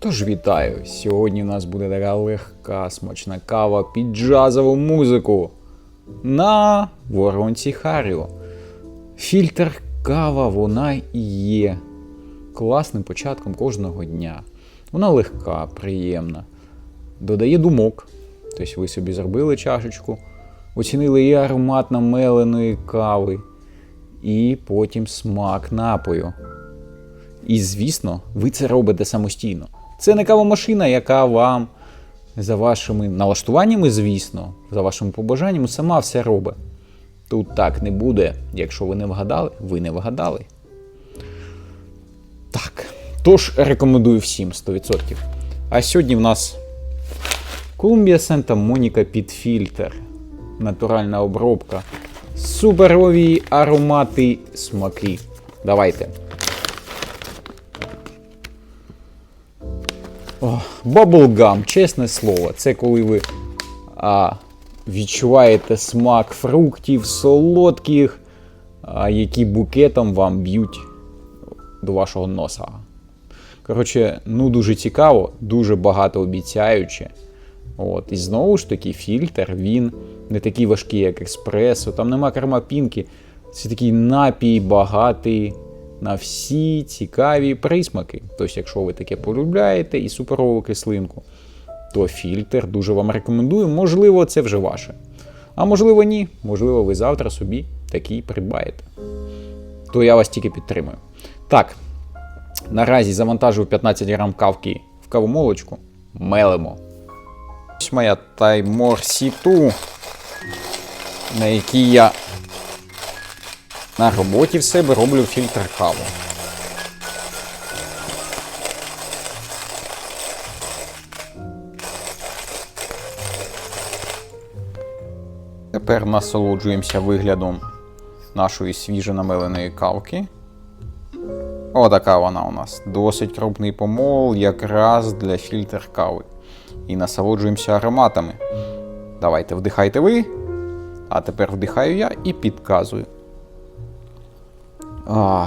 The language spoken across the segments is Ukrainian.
Тож вітаю! Сьогодні у нас буде така легка смачна кава під джазову музику на воронці Харіо. Фільтр кава вона і є класним початком кожного дня. Вона легка, приємна, додає думок. Тобто ви собі зробили чашечку, оцінили і аромат намеленої кави, і потім смак напою. І, звісно, ви це робите самостійно. Це не кавомашина, яка вам за вашими налаштуваннями, звісно, за вашими побажаннями, сама все робить. Тут так не буде. Якщо ви не вгадали, ви не вгадали. Так. Тож рекомендую всім 100%. А сьогодні в нас Колумбія Санта Моніка під фільтр. Натуральна обробка. Суперові аромати смаки. Давайте. Bubblegum, чесне слово, це коли ви а, відчуваєте смак фруктів, солодких, а, які букетом вам б'ють до вашого носа. Коротше, ну дуже цікаво, дуже багато обіцяюче. От. І знову ж таки, фільтр, він не такий важкий, як експресо, там нема керма пінки. Це такий напій багатий на всі цікаві присмаки. Тобто, якщо ви таке полюбляєте і суперову кислинку, то фільтр дуже вам рекомендую. Можливо, це вже ваше. А можливо, ні. Можливо, ви завтра собі такий придбаєте. То я вас тільки підтримую. Так, наразі завантажив 15 грам кавки в кавомолочку. Мелимо. Ось моя Таймор Сіту, на якій я на роботі в себе роблю фільтр каву. Тепер насолоджуємося виглядом нашої свіжо намеленої кавки. Отака вона у нас. Досить крупний помол, якраз для фільтр кави. І насолоджуємося ароматами. Давайте вдихайте ви. А тепер вдихаю я і підказую. А,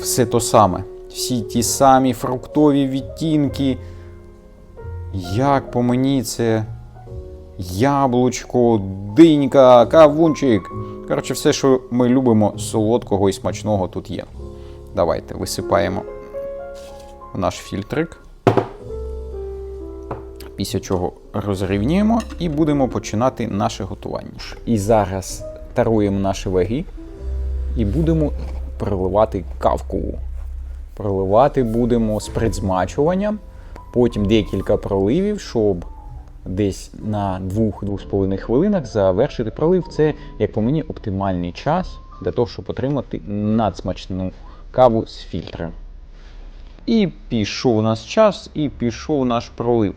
все то саме. Всі ті самі фруктові відтінки. Як по мені це яблучко, динька, кавунчик. Коротше, все, що ми любимо солодкого і смачного тут є. Давайте висипаємо в наш фільтрик. Після чого розрівнюємо і будемо починати наше готування. І зараз таруємо наші ваги і будемо проливати кавку. Проливати будемо з предзмачуванням, потім декілька проливів, щоб десь на 2-2,5 хвилинах завершити пролив. Це, як по мені, оптимальний час для того, щоб отримати надсмачну каву з фільтра. І пішов у нас час, і пішов наш пролив.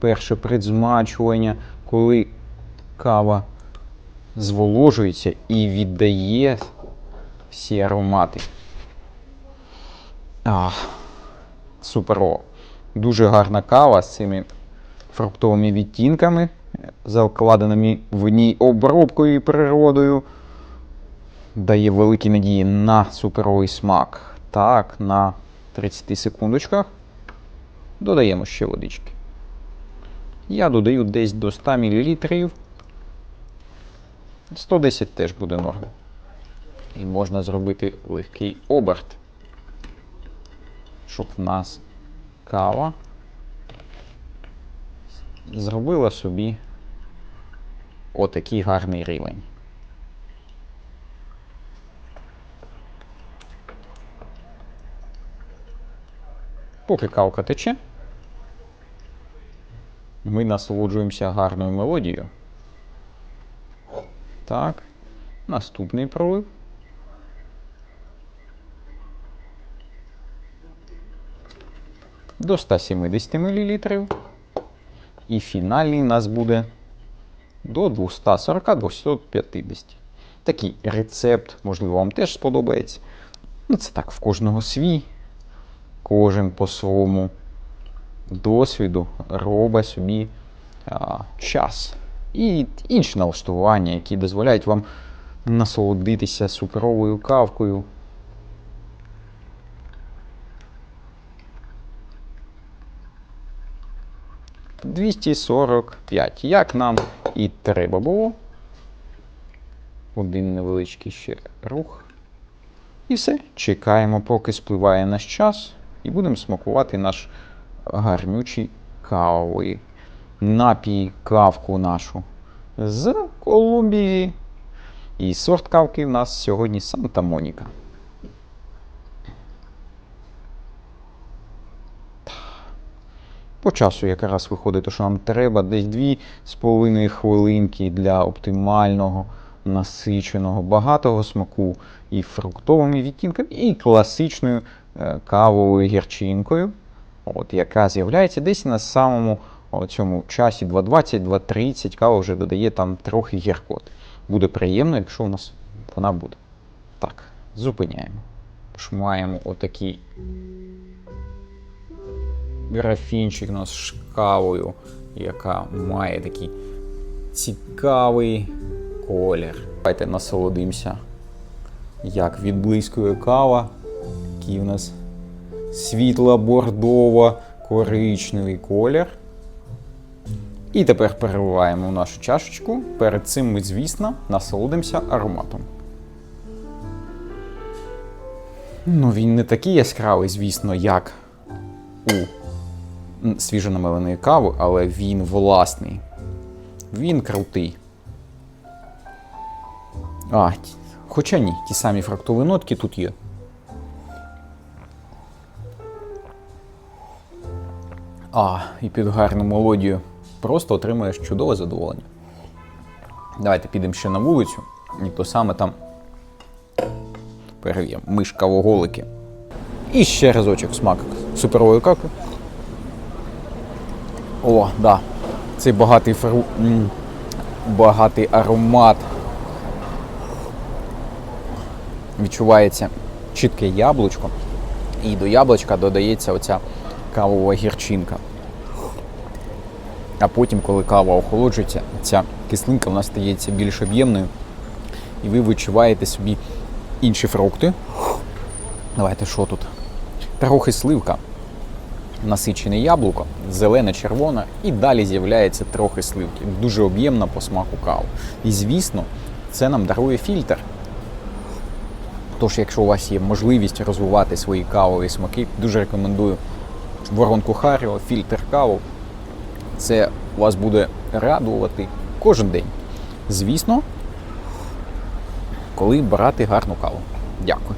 Перше предзмачування, коли кава зволожується і віддає всі аромати. А, суперово. Дуже гарна кава з цими фруктовими відтінками, закладеними в ній обробкою і природою. Дає великі надії на суперовий смак. Так, на 30 секундочках додаємо ще водички. Я додаю десь до 100 мл. 110 теж буде норм. І можна зробити легкий оберт, щоб в нас кава зробила собі отакий гарний рівень. Поки кавка тече, ми насолоджуємося гарною мелодією. Так, наступний пролив. До 170 мл. І фінальний у нас буде до 240-250. Такий рецепт, можливо, вам теж сподобається. Ну, це так, в кожного свій. Кожен по своєму досвіду робить собі а, час. І інші налаштування, які дозволяють вам насолодитися суперовою кавкою. 245. Як нам і треба було. Один невеличкий ще рух. І все. Чекаємо, поки спливає наш час, і будемо смакувати наш гарнючий кавовий напій, кавку нашу з Колумбії. І сорт кавки в нас сьогодні Санта Моніка. По часу якраз виходить, що нам треба десь 2,5 хвилинки для оптимального, насиченого, багатого смаку і фруктовими відтінками, і класичною е, кавовою гірчинкою, от, яка з'являється десь на самому цьому часі 2.20-2.30. Кава вже додає там трохи гіркоти. Буде приємно, якщо у нас вона буде. Так, зупиняємо. Тож маємо отакий графінчик у нас з кавою, яка має такий цікавий колір. Давайте насолодимося, як відблискує кава, який у нас світло-бордово коричневий колір. І тепер переливаємо в нашу чашечку. Перед цим ми, звісно, насолодимося ароматом. Ну, він не такий яскравий, звісно, як у свіжонамеленої кави, але він власний. Він крутий. А, хоча ні, ті самі фруктові нотки тут є. А, і під гарну мелодію просто отримаєш чудове задоволення. Давайте підемо ще на вулицю, і то саме там перевіримо. Мишка воголики. І ще разочок смак суперової каки. О, да. Цей багатий фру... багатий аромат. Відчувається чітке яблучко. І до яблучка додається оця кавова гірчинка. А потім, коли кава охолоджується, ця кислинка вона стається більш об'ємною. І ви відчуваєте собі інші фрукти. Давайте що тут? Трохи сливка, насичене яблуко, зелене, червоне, і далі з'являється трохи сливки. Дуже об'ємна по смаку кава. І звісно, це нам дарує фільтр. Тож, якщо у вас є можливість розвивати свої кавові смаки, дуже рекомендую воронку Харіо, фільтр каву. Це вас буде радувати кожен день. Звісно, коли брати гарну каву. Дякую.